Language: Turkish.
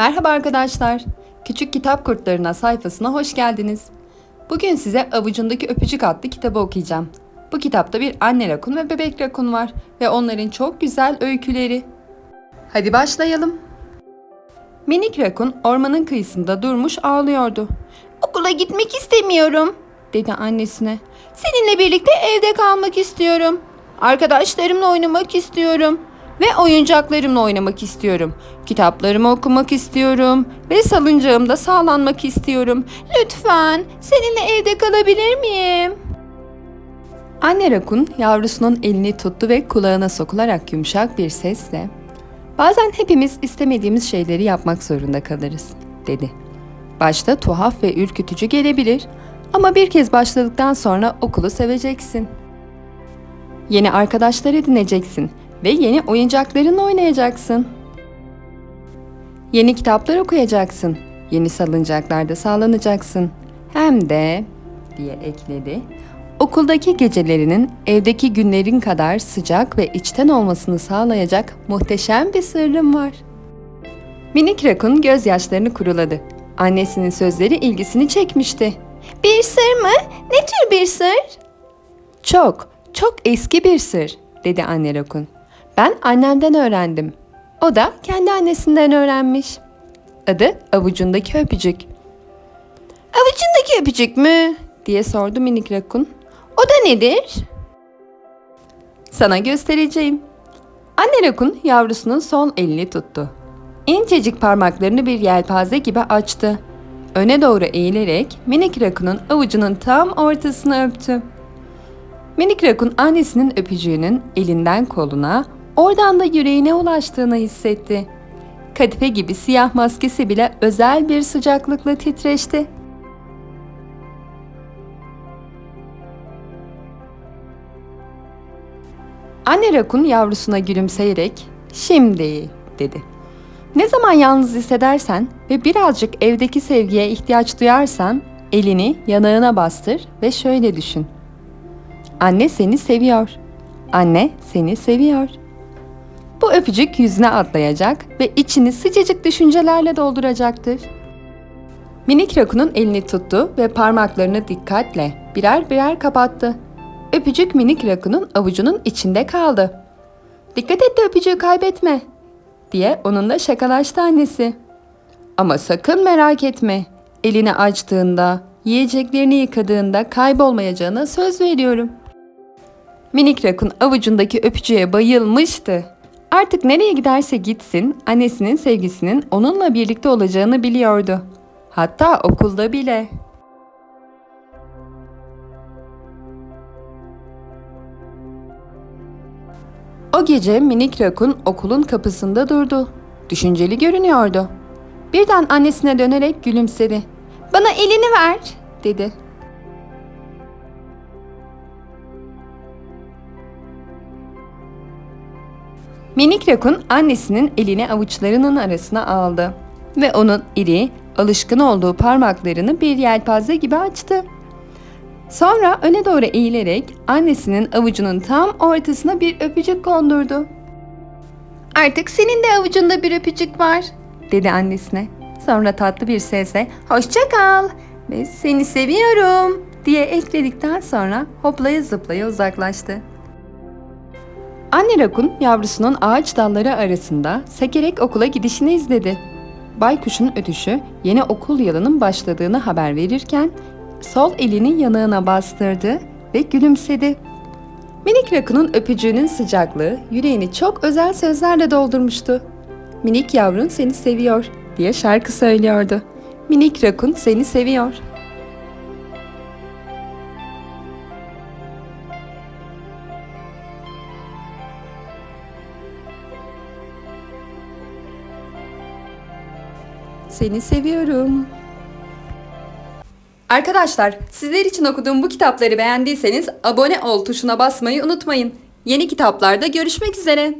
Merhaba arkadaşlar. Küçük Kitap Kurtlarına sayfasına hoş geldiniz. Bugün size Avucundaki Öpücük adlı kitabı okuyacağım. Bu kitapta bir anne rakun ve bebek rakun var ve onların çok güzel öyküleri. Hadi başlayalım. Minik rakun ormanın kıyısında durmuş ağlıyordu. Okula gitmek istemiyorum, dedi annesine. Seninle birlikte evde kalmak istiyorum. Arkadaşlarımla oynamak istiyorum ve oyuncaklarımla oynamak istiyorum. Kitaplarımı okumak istiyorum ve salıncağımda sağlanmak istiyorum. Lütfen seninle evde kalabilir miyim? Anne rakun yavrusunun elini tuttu ve kulağına sokularak yumuşak bir sesle Bazen hepimiz istemediğimiz şeyleri yapmak zorunda kalırız, dedi. Başta tuhaf ve ürkütücü gelebilir ama bir kez başladıktan sonra okulu seveceksin. Yeni arkadaşlar edineceksin ve yeni oyuncaklarınla oynayacaksın. Yeni kitaplar okuyacaksın. Yeni salıncaklarda sağlanacaksın. Hem de diye ekledi. Okuldaki gecelerinin evdeki günlerin kadar sıcak ve içten olmasını sağlayacak muhteşem bir sırrım var. Minik Rakun gözyaşlarını kuruladı. Annesinin sözleri ilgisini çekmişti. Bir sır mı? Ne tür bir sır? Çok, çok eski bir sır, dedi anne Rakun. Ben annemden öğrendim. O da kendi annesinden öğrenmiş. Adı avucundaki öpücük. Avucundaki öpücük mü? diye sordu minik Rakun. O da nedir? Sana göstereceğim. Anne Rakun yavrusunun sol elini tuttu. İncecik parmaklarını bir yelpaze gibi açtı. Öne doğru eğilerek minik Rakun'un avucunun tam ortasını öptü. Minik Rakun annesinin öpücüğünün elinden koluna, oradan da yüreğine ulaştığını hissetti. Kadife gibi siyah maskesi bile özel bir sıcaklıkla titreşti. Anne rakun yavrusuna gülümseyerek "Şimdi" dedi. Ne zaman yalnız hissedersen ve birazcık evdeki sevgiye ihtiyaç duyarsan elini yanağına bastır ve şöyle düşün. Anne seni seviyor. Anne seni seviyor. Bu öpücük yüzüne atlayacak ve içini sıcacık düşüncelerle dolduracaktır. Minik rakunun elini tuttu ve parmaklarını dikkatle birer birer kapattı. Öpücük minik rakunun avucunun içinde kaldı. Dikkat et de öpücüğü kaybetme diye onunla şakalaştı annesi. Ama sakın merak etme. Elini açtığında, yiyeceklerini yıkadığında kaybolmayacağına söz veriyorum. Minik rakun avucundaki öpücüğe bayılmıştı. Artık nereye giderse gitsin, annesinin sevgisinin onunla birlikte olacağını biliyordu. Hatta okulda bile. O gece minik rakun okulun kapısında durdu. Düşünceli görünüyordu. Birden annesine dönerek gülümsedi. Bana elini ver, dedi. Minik rakun annesinin elini avuçlarının arasına aldı ve onun iri, alışkın olduğu parmaklarını bir yelpaze gibi açtı. Sonra öne doğru eğilerek annesinin avucunun tam ortasına bir öpücük kondurdu. Artık senin de avucunda bir öpücük var, dedi annesine. Sonra tatlı bir sesle hoşça kal ve seni seviyorum diye ekledikten sonra hoplaya zıplaya uzaklaştı. Anne rakun yavrusunun ağaç dalları arasında sekerek okula gidişini izledi. Baykuşun ötüşü yeni okul yılının başladığını haber verirken sol elini yanağına bastırdı ve gülümsedi. Minik rakunun öpücüğünün sıcaklığı yüreğini çok özel sözlerle doldurmuştu. Minik yavrun seni seviyor diye şarkı söylüyordu. Minik rakun seni seviyor. Seni seviyorum. Arkadaşlar, sizler için okuduğum bu kitapları beğendiyseniz abone ol tuşuna basmayı unutmayın. Yeni kitaplarda görüşmek üzere.